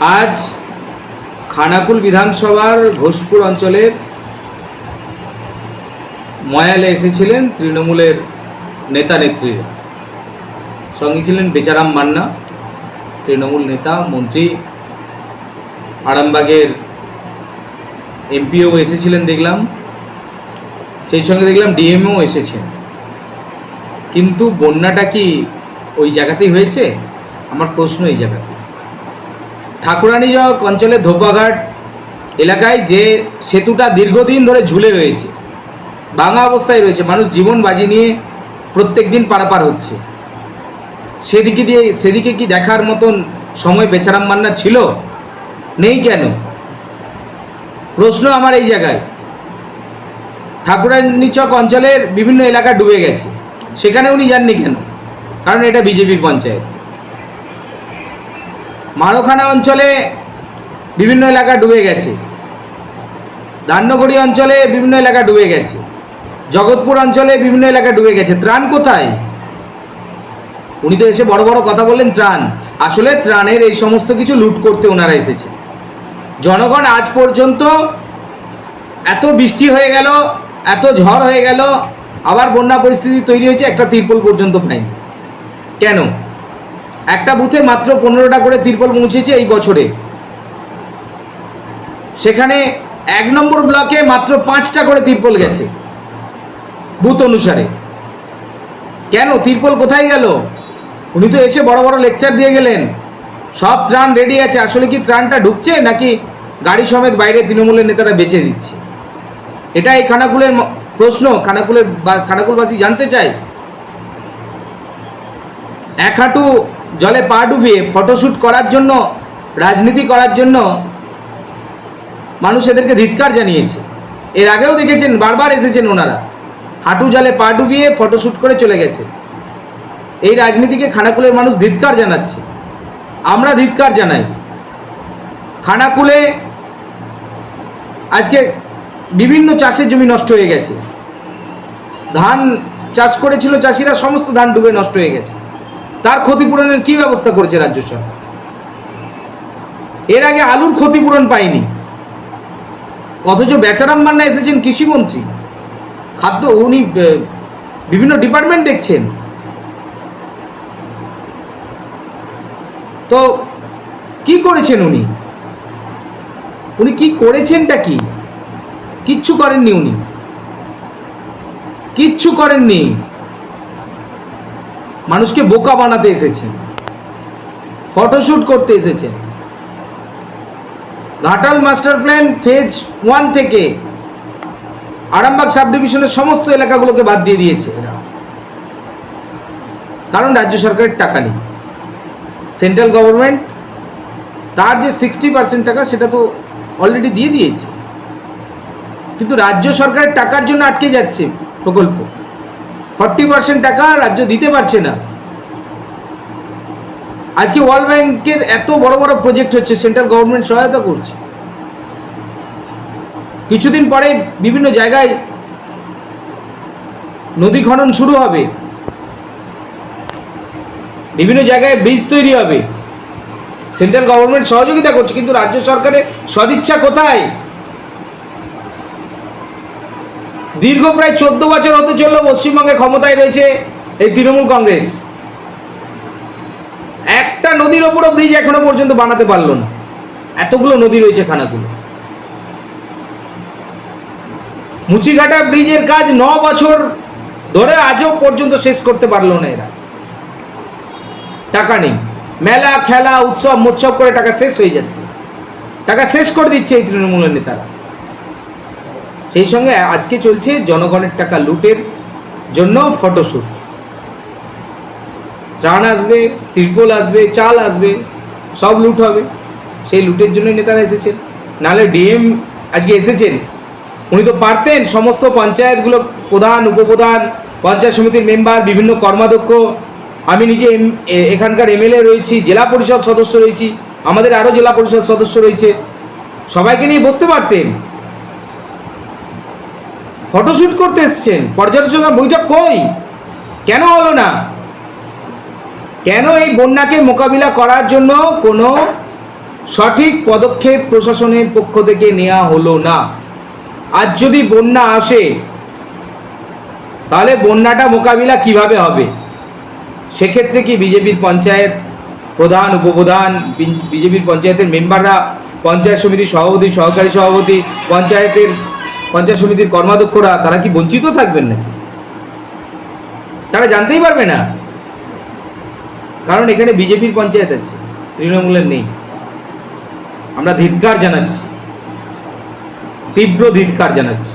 আজ খানাকুল বিধানসভার ঘোষপুর অঞ্চলের ময়ালে এসেছিলেন তৃণমূলের নেতা নেত্রীরা সঙ্গে ছিলেন বেচারাম মান্না, তৃণমূল নেতা, মন্ত্রী, আরামবাগের এমপিও এসেছিলেন দেখলাম। সেই সঙ্গে দেখলাম ডিএমও এসেছেন। কিন্তু বন্যাটা কি ওই জায়গাতেই হয়েছে? আমার প্রশ্ন এই জায়গাতে ঠাকুরানীচক অঞ্চলের ধোপাঘাট এলাকায় যে সেতুটা দীর্ঘদিন ধরে ঝুলে রয়েছে, ভাঙা অবস্থায় রয়েছে, মানুষ জীবন বাজি নিয়ে প্রত্যেক দিন পারাপার হচ্ছে। সেদিকে দিয়ে, সেদিকে কি দেখার মতন সময় বেচারাম মান্না ছিল? নেই কেন? প্রশ্ন আমার এই জায়গায়। ঠাকুরানীচক অঞ্চলের বিভিন্ন এলাকা ডুবে গেছে। সেখানে উনি যাননি কেন? কারণ এটা বিজেপির পঞ্চায়েত। মারোখানা অঞ্চলে বিভিন্ন এলাকা ডুবে গেছে। ধান্যগড়ি অঞ্চলে বিভিন্ন এলাকা ডুবে গেছে। জগৎপুর অঞ্চলে বিভিন্ন এলাকা ডুবে গেছে। ত্রাণ কোথায়? উনি তো এসে বড় বড় কথা বললেন, ত্রাণ। আসলে ত্রাণের এই সমস্ত কিছু লুট করতে ওনারা এসেছে। জনগণ আজ পর্যন্ত এত বৃষ্টি হয়ে গেল, এত ঝড় হয়ে গেল, আবার বন্যা পরিস্থিতি তৈরি হয়েছে, একটা তিরপল পর্যন্ত পাইনি। কেন? একটা বুথে মাত্র পনেরোটা করে তিরপল পৌঁছেছে এই বছরে। সেখানে এক নম্বর ব্লকে মাত্র পাঁচটা করে তিরপল গেছে বুথ অনুসারে। কেন? তিরপল কোথায় গেল? উনি তো এসে বড় বড় লেকচার দিয়ে গেলেন। সব ত্রাণ রেডি আছে। আসলে কি ত্রাণটা ঢুকছে নাকি গাড়ি সমেত বাইরে তৃণমূলের নেতারা বেঁচে দিচ্ছে? এটা এই খানাকুলের প্রশ্ন। খানাকুলের খানাকুলবাসী জানতে চায়। এক হাঁটু জলে পা ডুবিয়ে ফটোশ্যুট করার জন্য, রাজনীতি করার জন্য মানুষ এদেরকে ধিৎকার জানিয়েছে। এর আগেও দেখেছেন, বারবার এসেছেন ওনারা। হাঁটু জলে পা ডুবিয়ে ফটোশ্যুট করে চলে গেছে। এই রাজনীতিকে খানাকুলের মানুষ ধিৎকার জানাচ্ছে। আমরা ধিৎকার জানাই। খানাকুলে আজকে বিভিন্ন চাষের জমি নষ্ট হয়ে গেছে। ধান চাষ করেছিল চাষিরা, সমস্ত ধান ডুবে নষ্ট হয়ে গেছে। তার ক্ষতিপূরণের কি ব্যবস্থা করেছে রাজ্য সরকার? এর আগে আলুর ক্ষতিপূরণ পায়নি। অথচ বেচারাম মান্না এসেছেন কৃষিমন্ত্রী। খাদ্য, উনি বিভিন্ন ডিপার্টমেন্ট দেখছেন। তো কি করেছেন উনি? উনি কি করেছেনটা কি? কিচ্ছু করেননি উনি। কিচ্ছু করেননি। মানুষকে বোকা বানাতে এসেছেন ফটোশ্যুট করতে এসেছেন Ghatal master plan phase one থেকে আরামবাগ সাব ডিভিশনের সমস্ত এলাকাগুলোকে বাদ দিয়ে দিয়েছে কারণ রাজ্য সরকারের টাকা নেই। সেন্ট্রাল গভর্নমেন্ট তার যে সিক্সটি পার্সেন্ট টাকা সেটা তো অলরেডি দিয়ে দিয়েছে। কিন্তু রাজ্য সরকারের টাকার জন্য আটকে যাচ্ছে প্রকল্প। ফর্টি পার্সেন্ট টাকা রাজ্য দিতে পারছে না। আজকে ওয়ার্ল্ড ব্যাংকের এত বড় বড় প্রজেক্ট হচ্ছে, সেন্ট্রাল গভর্নমেন্ট সহায়তা করছে। কিছুদিন পরে বিভিন্ন জায়গায় নদী খনন শুরু হবে। বিভিন্ন জায়গায় ব্রিজ তৈরি হবে। সেন্ট্রাল গভর্নমেন্ট সহযোগিতা করছে, কিন্তু রাজ্য সরকারের সদিচ্ছা কোথায়? দীর্ঘ প্রায় চোদ্দ বছর হতে চলল পশ্চিমবঙ্গে ক্ষমতায় রয়েছে এই তৃণমূল কংগ্রেস। একটা নদীর ওপরও ব্রিজ এখনও পর্যন্ত বানাতে পারল না। এতগুলো নদী রয়েছে খানাগুলো। মুচিঘাটা ব্রিজের কাজ ন বছর ধরে আজও পর্যন্ত শেষ করতে পারল না এরা। টাকা নেই। মেলা, খেলা, উৎসব, মোৎসব করে টাকা শেষ হয়ে যাচ্ছে। টাকা শেষ করে দিচ্ছে এই তৃণমূলের নেতারা। সেই সঙ্গে আজকে চলছে জনগণের টাকা লুটের জন্য ফটোশ্যুট ত্রাণ আসবে, ত্রিপল আসবে, চাল আসবে, সব লুট হবে। সেই লুটের জন্য নেতারা এসেছেন। নাহলে ডিএম আজকে এসেছেন। উনি তো পারতেন সমস্ত পঞ্চায়েতগুলো প্রধান, উপপ্রধান, পঞ্চায়েত সমিতির মেম্বার, বিভিন্ন কর্মাধ্যক্ষ। আমি নিজে এখানকার এমএলএ রয়েছি, জেলা পরিষদ সদস্য রয়েছি, আমাদের আরও জেলা পরিষদ সদস্য রয়েছে। সবাইকে নিয়ে বসতে পারতেন। ফটোশ্যুট করতে এসছেন। পর্যালোচনা বৈঠক কই? কেন হলো না? কেন এই বন্যাকে মোকাবিলা করার জন্য কোনো সঠিক পদক্ষেপ প্রশাসনের পক্ষ থেকে নেওয়া হলো না? আজ যদি বন্যা আসে, তাহলে বন্যাটা মোকাবিলা কীভাবে হবে? সেক্ষেত্রে কি বিজেপির পঞ্চায়েত প্রধান, উপপ্রধান বিজেপির পঞ্চায়েতের মেম্বাররা, পঞ্চায়েত সমিতির সভাপতি, সহকারী সভাপতি, পঞ্চায়েতের পঞ্চায়েত সমিতির কর্মাধ্যক্ষরা তারা কি বঞ্চিত থাকবেন না তারা জানতেই পারবে না। কারণ এখানে বিজেপির পঞ্চায়েত আছে, তৃণমূলের নেই। আমরা ধিৎকার জানাচ্ছি। তীব্র ধিৎকার জানাচ্ছি।